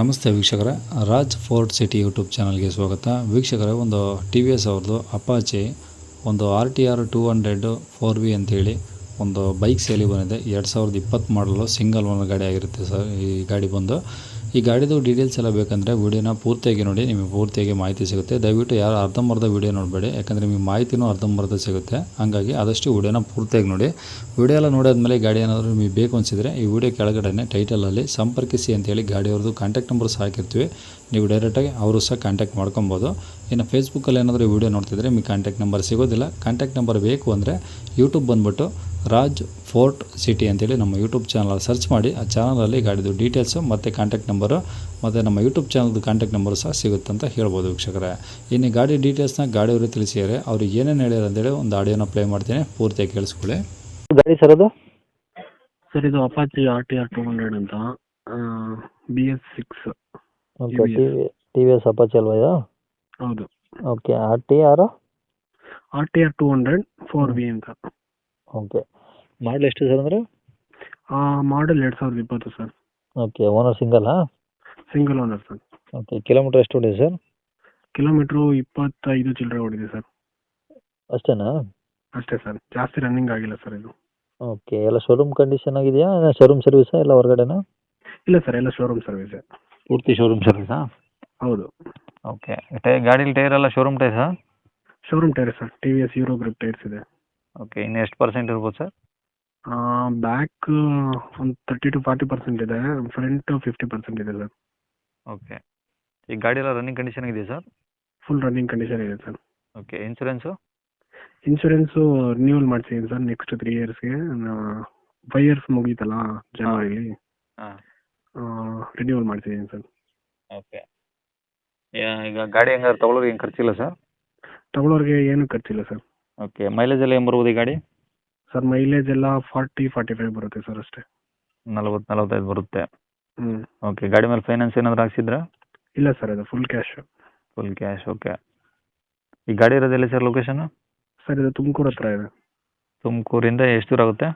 ನಮಸ್ತೆ ವೀಕ್ಷಕರೇ, Raj fort city YouTube ಚಾನಲ್ಗೆ ಸ್ವಾಗತ. ವೀಕ್ಷಕರೇ, ಒಂದು ಟಿ ವಿ ಎಸ್ ಅವ್ರದ್ದು ಅಪಾಚೆ, ಒಂದು R T R two hundred four V ಅಂತೇಳಿ ಒಂದು ಬೈಕ್ ಸೇಲಿ ಬಂದಿದೆ. ಎರಡು ಸಾವಿರದ ಇಪ್ಪತ್ತು ಮಾಡಲು ಸಿಂಗಲ್ ಓನರ್ ಗಾಡಿ ಆಗಿರುತ್ತೆ ಸರ್ ಈ ಗಾಡಿ ಬಂದು. ಈ ಗಾಡಿದು ಡೀಟೇಲ್ಸ್ ಎಲ್ಲ ಬೇಕಂದರೆ ವೀಡಿಯೋನ ಪೂರ್ತಿಯಾಗಿ ನೋಡಿ, ನಿಮಗೆ ಪೂರ್ತಿಯಾಗಿ ಮಾಹಿತಿ ಸಿಗುತ್ತೆ. ದಯವಿಟ್ಟು ಯಾರು ಅರ್ಧಂಬರ್ಧ ವೀಡಿಯೋ ನೋಡಬೇಡಿ, ಯಾಕಂದರೆ ನಿಮಗೆ ಮಾಹಿತಿನೂ ಅರ್ಧಂಬರ್ಧ ಸಿಗುತ್ತೆ. ಹಾಗಾಗಿ ಆದಷ್ಟು ವೀಡಿಯೋನ ಪೂರ್ತಿಯಾಗಿ ನೋಡಿ. ವೀಡಿಯೋ ಎಲ್ಲ ನೋಡಿದ್ಮೇಲೆ ಗಾಡಿ ಏನಾದರೂ ನಿಮಗೆ ಬೇಕು ಅನಿಸಿದರೆ ಈ ವಿಡಿಯೋ ಕೆಳಗಡೆ ಟೈಟಲಲ್ಲಿ ಸಂಪರ್ಕಿಸಿ ಅಂತೇಳಿ ಗಾಡಿಯವ್ರದ್ದು ಕಾಂಟ್ಯಾಕ್ಟ್ ನಂಬರ್ ಸಹ ಹಾಕಿರ್ತೀವಿ. ನೀವು ಡೈರೆಕ್ಟಾಗಿ ಅವರು ಸಹ ಕಾಂಟ್ಯಾಕ್ಟ್ ಮಾಡ್ಕೊಬೋದು. ಇನ್ನು ಫೇಸ್ಬುಕ್ಕಲ್ಲಿ ಏನಾದರೂ ವೀಡಿಯೋ ನೋಡ್ತಿದ್ರೆ ನಿಮಗೆ ಕಾಂಟ್ಯಾಕ್ಟ್ ನಂಬರ್ ಸಿಗೋದಿಲ್ಲ. ಕಾಂಟ್ಯಾಕ್ಟ್ ನಂಬರ್ ಬೇಕು ಅಂದರೆ ಯೂಟ್ಯೂಬ್ ಬಂದುಬಿಟ್ಟು ರಾಜ್ ಫೋರ್ಟ್ ಸಿಟಿ ಅಂತೇಳಿ ನಮ್ಮ ಯೂಟ್ಯೂಬ್ ಚಾನಲ್ ಸರ್ಚ್ ಮಾಡಿ ಆ ಚಾನಲಲ್ಲಿ ಗಾಡಿದು ಡೀಟೇಲ್ಸು ಮತ್ತು ಕಾಂಟ್ಯಾಕ್ಟ್ ನಂಬರು ಮತ್ತು ನಮ್ಮ ಯೂಟ್ಯೂಬ್ ಚಾನಲ್ದು ಕಾಂಟ್ಯಾಕ್ಟ್ ನಂಬರು ಸಹ ಸಿಗುತ್ತೆ ಅಂತ ಹೇಳ್ಬೋದು ವೀಕ್ಷಕರೇ. ಇನ್ನು ಗಾಡಿ ಡೀಟೇಲ್ಸ್ನ ಗಾಡಿಯವರು ತಿಳಿಸಿದರೆ ಅವ್ರು ಏನೇನು ಹೇಳ್ಯಾರ ಅಂತೇಳಿ ಒಂದು ಆಡಿಯೋನ ಪ್ಲೇ ಮಾಡ್ತೀನಿ. ಪೂರ್ತಿ ಕೇಳಿಸ್ಕೊಳ್ಳಿ. ಗಾಡಿ ಸರ್ ಅದು? ಸರ್ ಇದು Apache R T R two hundred ಅಂತ B S six okay TVS. T V T V S Apache ಅಲ್ವಾ ಇದು? ಹೌದು. Okay R T R R T R two hundred four B ಅಂತ. ಓಕೆ. ಮಾಡಲ್ ಎಷ್ಟು sir ಅಂದರೆ? Model ಎರಡು ಸಾವಿರದ ಇಪ್ಪತ್ತು sir. Okay owner single ಸಿಂಗಲ್ಲಾ single owner sir. Okay kilometre ಎಷ್ಟು ಹೊಡಿದೆ ಸರ್? ಕಿಲೋಮೀಟ್ರು ಇಪ್ಪತ್ತೈದು ಚಿಲ್ಲರೆ ಹೊಡಿದೆ ಸರ್. ಅಷ್ಟೇನಾ? ಅಷ್ಟೇ ಸರ್ ಜಾಸ್ತಿ ರನ್ನಿಂಗ್ ಆಗಿಲ್ಲ ಸರ್ ಇದು. ಓಕೆ ಎಲ್ಲ ಶೋರೂಮ್ ಕಂಡೀಷನ್ ಆಗಿದೆಯಾ? ಶೋರೂಮ್ ಸರ್ವಿಸಾ ಎಲ್ಲ ಹೊರಗಡೆನಾ? ಇಲ್ಲ ಸರ್ ಎಲ್ಲ ಶೋರೂಮ್ ಸರ್ವಿಸ್ ಪೂರ್ತಿ ಶೋರೂಮ್ ಸರ್ವಿಸಾ ಹೌದು. ಓಕೆ ಟೈ ಗಾಡೀಲಿ ಟೈರ್ ಎಲ್ಲ showroom ಟೈರ್ಸಾ? Showroom tyre sir T V S euro grip tyres ಇದೆ. ಓಕೆ ಇನ್ನು ಎಷ್ಟು ಪರ್ಸೆಂಟ್ ಇರ್ಬೋದು ಸರ್ ಬ್ಯಾಕ್ ಒಂದು ತರ್ಟಿ ಟು ಫಾರ್ಟಿ ಪರ್ಸೆಂಟ್ ಇದೆ ಫ್ರಂಟ್ ಫಿಫ್ಟಿ ಪರ್ಸೆಂಟ್ ಇದೆ ಸರ್ ಓಕೆ ಈ ಗಾಡಿ ಎಲ್ಲ ರನ್ನಿಂಗ್ ಕಂಡೀಷನ್ ಇದೆಯಾ ಸರ್ ಫುಲ್ ರನ್ನಿಂಗ್ ಕಂಡೀಷನ್ ಇದೆ sir okay insurance insurance renewal ಮಾಡ್ಸಿದ್ದೀನಿ sir next three ಇಯರ್ಸ್ಗೆ ಫೈವ್ ಇಯರ್ಸ್ ಮುಗೀತಲ್ಲ ಜನವರಿಲಿ ರಿನ್ಯೂವಲ್ ಮಾಡ್ಸಿದ್ದೀನಿ ಸರ್ ಓಕೆ ಈಗ ಗಾಡಿ ಹೆಂಗಾರು ತೊಗೊಳೋರು ಏನು ಖರ್ಚಿಲ್ಲ ಸರ್ ತಗೊಳ್ಳೋರಿಗೆ ಏನು ಖರ್ಚಿಲ್ಲ ಸರ್ ಓಕೆ ಮೈಲೇಜ್ ಎಲ್ಲ ಏನು ಬರ್ಬೋದು ಈ ಗಾಡಿ? ಸರ್ ಮೈಲೇಜ್ ಎಲ್ಲ ಫಾರ್ಟಿ ಫಾರ್ಟಿ ಫೈವ್ ಬರುತ್ತೆ ಸರ್ ಅಷ್ಟೇ. ನಲವತ್ತು ನಲವತ್ತೈದು ಬರುತ್ತೆ. ಹ್ಞೂ ಓಕೆ ಗಾಡಿ ಮೇಲೆ ಫೈನಾನ್ಸ್ ಏನಾದರೂ ಹಾಕ್ಸಿದ್ರಾ? ಇಲ್ಲ ಸರ್ ಅದು full cash full cash okay ಈ ಗಾಡಿ ಇರೋದು ಎಲ್ಲಿ ಸರ್ ಲೊಕೇಶನ್ ಸರ್ ಇದು ತುಮಕೂರು ಹತ್ರ ಇದೆ. ತುಮಕೂರಿಂದ ಎಷ್ಟು ದೂರ ಆಗುತ್ತೆ?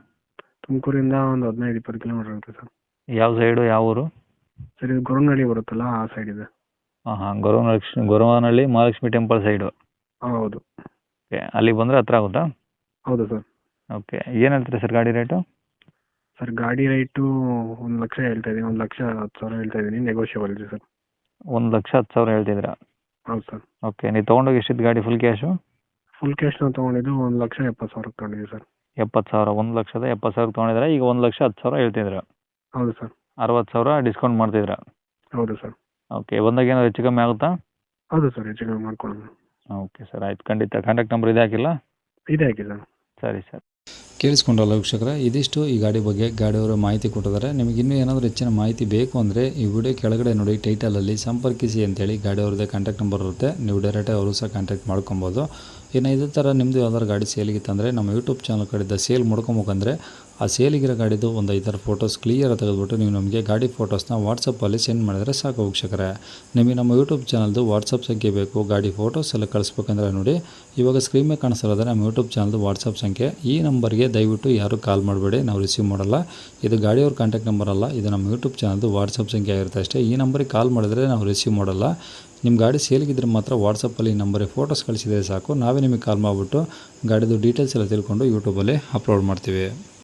ತುಮಕೂರಿಂದ ಒಂದು ಹದಿನೈದು ಇಪ್ಪತ್ತು ಕಿಲೋಮೀಟರ್ ಆಗುತ್ತೆ ಸರ್. ಯಾವ ಸೈಡು ಯಾವ ಊರು? ಸರ್ ಇದು ಗೊರವನಹಳ್ಳಿ ಬರುತ್ತಲ್ಲ ಆ ಸೈಡ್ ಇದೆ. ಹಾಂ ಹಾಂ ಗೊರವನಹಳ್ಳಿ ಗೊರವನಹಳ್ಳಿ ಮಹಾಲಕ್ಷ್ಮಿ ಟೆಂಪಲ್ ಸೈಡು ಹೌದು. ಓಕೆ ಅಲ್ಲಿಗೆ ಬಂದರೆ ಹತ್ರ ಆಗುತ್ತಾ? ಹೌದು ಸರ್. ಓಕೆ ಏನು ಹೇಳ್ತೀರಾ ಸರ್ ಗಾಡಿ ರೇಟು ಸರ್ ಗಾಡಿ ರೇಟು ಒಂದು ಲಕ್ಷ ಹೇಳ್ತಾ ಇದ್ದೀನಿ ಒಂದು ಲಕ್ಷ ಹತ್ತು ಸಾವಿರ ಹೇಳ್ತಾ ಇದ್ದೀನಿ ನೆಗೋಷಿಯಬಲ್ ಇದೆ ಸರ್. ಒಂದು ಲಕ್ಷ ಹತ್ತು ಸಾವಿರ ಹೇಳ್ತಿದ್ದೀರಾ? ಹೌದು ಸರ್. ಓಕೆ ನೀವು ತೊಗೊಂಡೋಗಿ ಎಷ್ಟಿತ್ತು ಗಾಡಿ ಫುಲ್ ಕ್ಯಾಶು ಫುಲ್ ಕ್ಯಾಶ್ ನಾವು ತೊಗೊಂಡಿದ್ದು ಒಂದು ಲಕ್ಷ ಎಪ್ಪತ್ತು ಸಾವಿರಕ್ಕೆ ತೊಗೊಂಡಿದ್ದೀವಿ ಸರ್. ಎಪ್ಪತ್ತು ಸಾವಿರ ಒಂದು ಲಕ್ಷದ ಎಪ್ಪತ್ತು ಸಾವಿರ ತೊಗೊಂಡಿದ್ದೀರಾ? ಈಗ ಒಂದು ಲಕ್ಷ ಹತ್ತು ಸಾವಿರ ಹೇಳ್ತಿದ್ದೀರಾ? ಹೌದು ಸರ್. ಅರವತ್ತು ಸಾವಿರ ಡಿಸ್ಕೌಂಟ್ ಮಾಡ್ತಿದ್ದೀರಾ? ಹೌದು ಸರ್. ಓಕೆ ಬಂದಾಗ ಏನಾದ್ರು ಹೆಚ್ಚು ಕಮ್ಮಿ ಆಗುತ್ತಾ? ಹೌದು ಸರ್ ಹೆಚ್ಚು ಕಮ್ಮಿ ಮಾಡ್ಕೊಳ್ಳೋಣ ಓಕೆ ಸರ್ ಆಯ್ತು. ಖಂಡಿತ. ಕಾಂಟ್ಯಾಕ್ಟ್ ನಂಬರ್ ಇದೆ ಹಾಕಿಲ್ಲ? ಇದೆ ಹಾಕಿ ಸರ್ ಸರಿ. ಸರ್ ಕೇಳಿಸ್ಕೊಂಡ್ರಲ್ಲ ವೀಕ್ಷಕರ ಇದಿಷ್ಟು ಈ ಗಾಡಿ ಬಗ್ಗೆ ಗಾಡಿಯವರು ಮಾಹಿತಿ ಕೊಟ್ಟಿದ್ದಾರೆ. ನಿಮಗೆ ಇನ್ನೂ ಏನಾದರೂ ಹೆಚ್ಚಿನ ಮಾಹಿತಿ ಬೇಕು ಅಂದರೆ ಈ ವಿಡಿಯೋ ಕೆಳಗಡೆ ನೋಡಿ ಟೈಟಲಲ್ಲಿ ಸಂಪರ್ಕಿಸಿ ಅಂತೇಳಿ ಗಾಡಿಯವ್ರದ್ದೇ ಕಾಂಟ್ಯಾಕ್ಟ್ ನಂಬರ್ ಇರುತ್ತೆ. ನೀವು ಡೈರೆಕ್ಟಾಗಿ ಅವರು ಸಹ ಕಾಂಟ್ಯಾಕ್ಟ್ ಮಾಡ್ಕೊಬೋದು. ಇನ್ನು ಇದೇ ಥರ ನಿಮ್ಮದು ಯಾವ್ದಾದ್ರು ಗಾಡಿ ಸೇಲಿಗಿತ್ತಂದರೆ ನಮ್ಮ ಯೂಟ್ಯೂಬ್ ಚಾನಲ್ ಕಡೆಯಿಂದ ಸೇಲ್ ಮಾಡ್ಕೊಬೇಕಂದ್ರೆ ಆ ಸೇಲಿಗಿರೋ ಗಾಡಿದು ಒಂದು ಐದಾರು ಫೋಟೋಸ್ ಕ್ಲಿಯರ್ ತೆಗೆದುಬಿಟ್ಟು ನೀವು ನಮಗೆ ಗಾಡಿ ಫೋಟೋಸ್ನ ವಾಟ್ಸಪ್ಪಲ್ಲಿ ಸೆಂಡ್ ಮಾಡಿದರೆ ಸಾಕು ವೀಕ್ಷಕರೇ. ನಿಮಗೆ ನಮ್ಮ ಯೂಟ್ಯೂಬ್ ಚಾನಲ್ದು ವಾಟ್ಸಪ್ ಸಂಖ್ಯೆ ಬೇಕು, ಗಾಡಿ ಫೋಟೋಸ್ ಎಲ್ಲ ಕಳಿಸ್ಬೇಕಂದ್ರೆ ನೋಡಿ. ಇವಾಗ ಸ್ಕ್ರೀನ್ ಮೇಲೆ ಕಾಣಿಸ್ತಿರೋದ್ರೆ ನಮ್ಮ ಯೂಟ್ಯೂಬ್ ಚಾನಲ್ದು ವಾಟ್ಸಪ್ ಸಂಖ್ಯೆ. ಈ ನಂಬರ್ಗೆ ದಯವಿಟ್ಟು ಯಾರೂ ಕಾಲ್ ಮಾಡಬೇಡಿ, ನಾವು ರಿಸೀವ್ ಮಾಡಲ್ಲ. ಇದು ಗಾಡಿಯವ್ರ ಕಾಂಟ್ಯಾಕ್ಟ್ ನಂಬರ್ ಅಲ್ಲ, ಇದು ನಮ್ಮ ಯೂಟ್ಯೂಬ್ ಚಾನಲ್ದು ವಾಟ್ಸಪ್ ಸಂಖ್ಯೆ ಆಗಿರುತ್ತೆ ಅಷ್ಟೇ. ಈ ನಂಬರಿಗೆ ಕಾಲ್ ಮಾಡಿದ್ರೆ ನಾವು ರಿಸೀವ್ ಮಾಡಲ್ಲ. ನಿಮ್ಮ ಗಾಡಿ ಸೇಲ್ಗಿದ್ರೆ ಮಾತ್ರ ವಾಟ್ಸಪ್ಪಲ್ಲಿ ಈ ನಂಬರಿಗೆ ಫೋಟೋಸ್ ಕಳಿಸಿದರೆ ಸಾಕು. ನಾವೇ ನಿಮಗೆ ಕಾಲ್ ಮಾಡಿಬಿಟ್ಟು ಗಾಡಿದು ಡೀಟೇಲ್ಸ್ ಎಲ್ಲ ತಿಳ್ಕೊಂಡು ಯೂಟ್ಯೂಬಲ್ಲಿ ಅಪ್ಲೋಡ್ ಮಾಡ್ತೀವಿ.